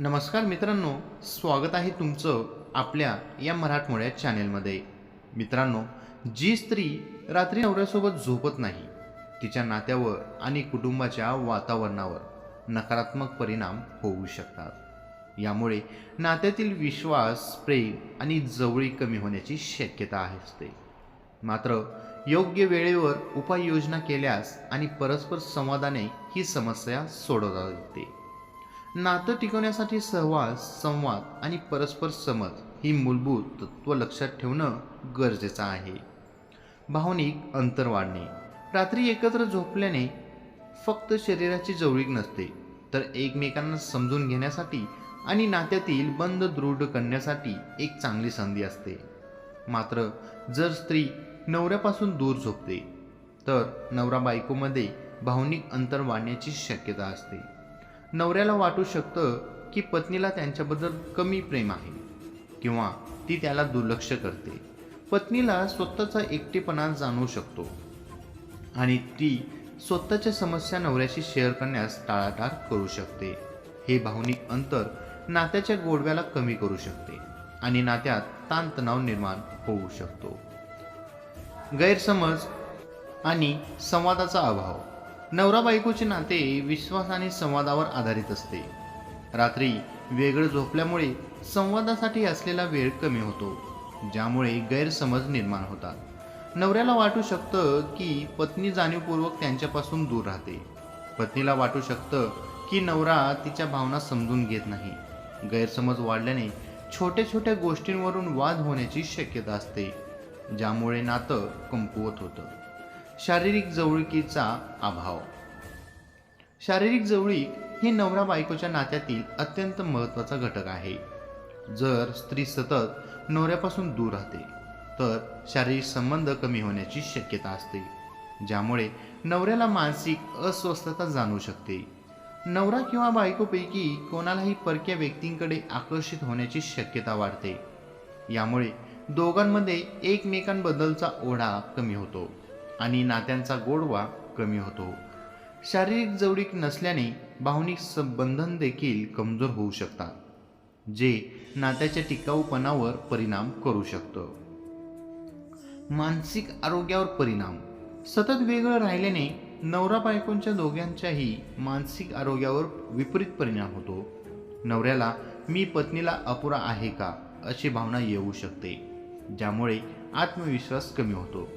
नमस्कार मित्रांनो स्वागत आहे तुमचं आपल्या या मराठमोळ्या चॅनेलमध्ये. मित्रांनो जी स्त्री रात्री नवऱ्यासोबत झोपत नाही तिच्या नात्यावर आणि कुटुंबाच्या वातावरणावर नकारात्मक परिणाम होऊ शकतात. यामुळे नात्यातील विश्वास प्रेम आणि जवळी कमी होण्याची शक्यता आहे असते. मात्र योग्य वेळेवर उपाययोजना केल्यास आणि परस्पर संवादाने ही समस्या सोडवता येते. नातं टिकवण्यासाठी सहवास संवाद आणि परस्पर समज ही मूलभूत तत्त्व लक्षात ठेवणं गरजेचं आहे. भावनिक अंतर वाढणे. रात्री एकत्र झोपल्याने फक्त शरीराची जवळीक नसते तर एकमेकांना समजून घेण्यासाठी आणि नात्यातील बंद दृढ करण्यासाठी एक चांगली संधी असते. मात्र जर स्त्री नवऱ्यापासून दूर झोपते तर नवरा बायकोमध्ये भावनिक अंतर वाढण्याची शक्यता असते. नवऱ्याला वाटू शकतं की पत्नीला त्यांच्याबद्दल कमी प्रेम आहे किंवा ती त्याला दुर्लक्ष करते. पत्नीला स्वतःचा एकटेपणा जाणवू शकतो आणि ती स्वतःच्या समस्या नवऱ्याशी शेअर करण्यास टाळाटाळ करू शकते. हे भावनिक अंतर नात्याच्या गोडव्याला कमी करू शकते आणि नात्यात ताणतणाव निर्माण होऊ शकतो. गैरसमज आणि संवादाचा अभाव नवरा बायकोचे नाते विश्वास आणि संवादावर आधारित असते. रात्री वेगळं झोपल्यामुळे संवादासाठी असलेला वेळ कमी होतो ज्यामुळे गैरसमज निर्माण होतात. नवऱ्याला वाटू शकतं की पत्नी जाणीवपूर्वक त्यांच्यापासून दूर राहते. पत्नीला वाटू शकतं की नवरा तिच्या भावना समजून घेत नाही. गैरसमज वाढल्याने छोट्या छोट्या गोष्टींवरून वाद होण्याची शक्यता असते ज्यामुळे नातं कमकुवत होतं. शारीरिक जवळकीचा अभाव. शारीरिक जवळीक ही नवरा बायकोच्या नात्यातील अत्यंत महत्त्वाचा घटक आहे. जर स्त्री सतत नवऱ्यापासून दूर राहते तर शारीरिक संबंध कमी होण्याची शक्यता असते ज्यामुळे नवऱ्याला मानसिक अस्वस्थता जाणवू शकते. नवरा किंवा बायकोपैकी कोणालाही परक्या व्यक्तींकडे आकर्षित होण्याची शक्यता वाढते. यामुळे दोघांमध्ये एकमेकांबद्दलचा ओढा कमी होतो. आणि नात्यांचा गोडवा कमी होतो. शारीरिक जवळीक नसल्याने भावनिक संबंधन देखील कमजोर होऊ शकतात जे नात्याच्या टिकाऊपणावर परिणाम करू शकतं. मानसिक आरोग्यावर परिणाम. सतत वेगळं राहिल्याने नवरा बायकोंच्या दोघांच्याही मानसिक आरोग्यावर विपरीत परिणाम होतो. नवऱ्याला मी पत्नीला अपुरा आहे का? अशी भावना येऊ शकते ज्यामुळे आत्मविश्वास कमी होतो.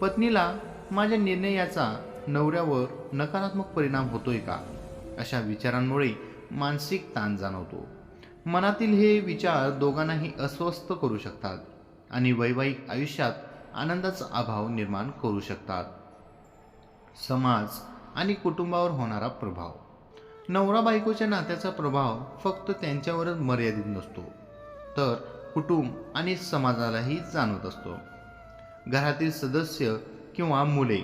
पत्नीला माझ्या निर्णयाचा नवऱ्यावर नकारात्मक परिणाम होतोय का? अशा विचारांमुळे मानसिक ताण जाणवतो. मनातील हे विचार दोघांनाही अस्वस्थ करू शकतात आणि वैवाहिक आयुष्यात आनंदाचा अभाव निर्माण करू शकतात. समाज आणि कुटुंबावर होणारा प्रभाव. नवरा बायकोच्या नात्याचा प्रभाव फक्त त्यांच्यावरच मर्यादित नसतो तर कुटुंब आणि समाजालाही जाणवत असतो. घरातील सदस्य किंवा मुले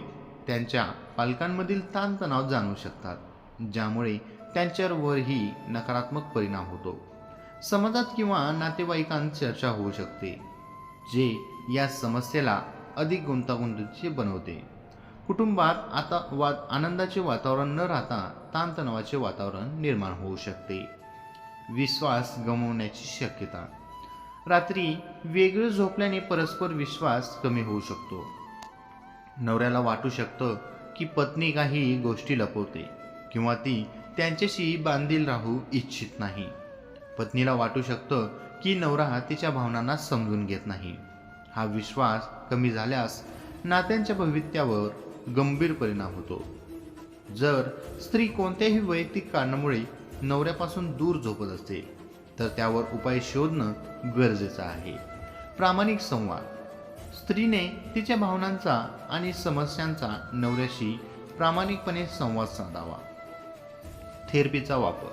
त्यांच्या पालकांमधील ताणतणाव जाणू शकतात ज्यामुळे त्यांच्यावरही नकारात्मक परिणाम होतो. समाजात किंवा नातेवाईकांत चर्चा होऊ शकते जे या समस्येला अधिक गुंतागुंतीचे बनवते. कुटुंबात आता वा आनंदाचे वातावरण न राहता ताणतणावाचे वातावरण निर्माण होऊ शकते. विश्वास गमावण्याची शक्यता. रात्री वेगळं झोपल्याने परस्पर विश्वास कमी होऊ शकतो. नवऱ्याला वाटू शकतं की पत्नी काही गोष्टी लपवते किंवा ती त्यांच्याशी बांधील राहू इच्छित नाही. पत्नीला वाटू शकतं की नवरा तिच्या भावनांना समजून घेत नाही. हा विश्वास कमी झाल्यास नात्यांच्या भवित्यावर गंभीर परिणाम होतो. जर स्त्री कोणत्याही वैयक्तिक कारणामुळे नवऱ्यापासून दूर झोपत असते तर त्यावर उपाय शोधणं गरजेचं आहे. प्रामाणिक संवाद स्त्रीने तिच्या भावनांचा आणि समस्यांचा नवऱ्याशी प्रामाणिकपणे संवाद साधावा. थेरपीचा वापर.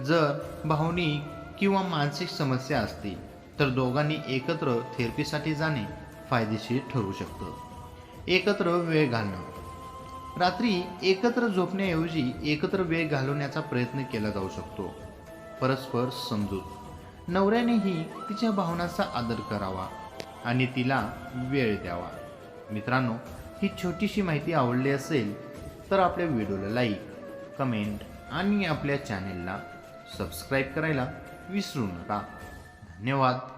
जर भावनिक किंवा मानसिक समस्या असतील तर दोघांनी एकत्र थेरपीसाठी जाणे फायदेशीर ठरू शकतं. एकत्र वेळ घालणं. रात्री एकत्र झोपण्याऐवजी एकत्र वेळ घालवण्याचा प्रयत्न केला जाऊ शकतो. परस्पर समजूत. नवऱ्यानेही तिच्या भावनांचा आदर करावा. आणि तिला वेळ द्यावा. मित्रांनो ही छोटीशी माहिती आवडली असेल तर आपल्या व्हिडिओला लाईक कमेंट आणि आपल्या चॅनेलला सबस्क्राईब करायला विसरू नका. धन्यवाद.